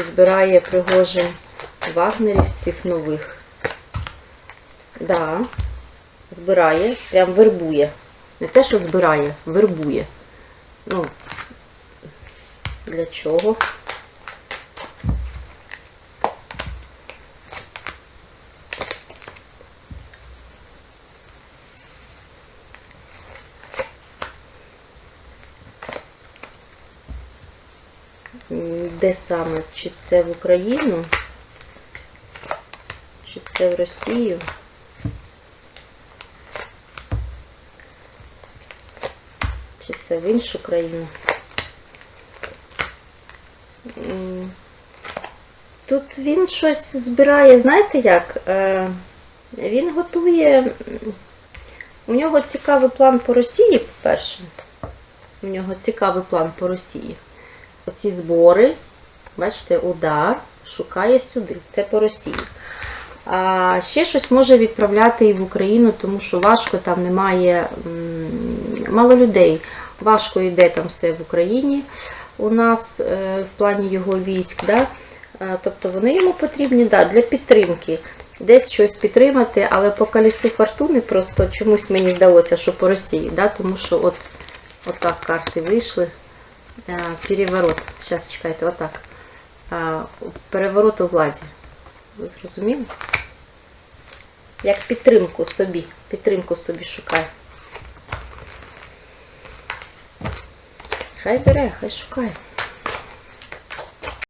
чи збирає Пригожин вагнерівців нових. Да, збирає, прям вербує. Не те, що збирає, вербує. Ну, для чого? Де саме? Чи це в Україну? Чи це в Росію? Чи це в іншу країну? Тут він щось збирає, знаєте як? Е, Він готує. У нього цікавий план по Росії, по-перше. У нього цікавий план по Росії. Оці збори, бачите, удар шукає сюди. Це по Росії. А ще щось може відправляти і в Україну, тому що важко там немає мало людей. Важко йде там все в Україні у нас е, в плані його військ. Да? Е, Тобто вони йому потрібні да, для підтримки. Десь щось підтримати, але по колесу фортуни просто чомусь мені здалося, що по Росії, да? тому що от, от так карти вийшли. Е, Переворот. Зараз чекайте, отак. Е, Переворот у владі. Ви зрозуміли? Як підтримку собі. Підтримку собі шукає. Хай бере, хай шукає.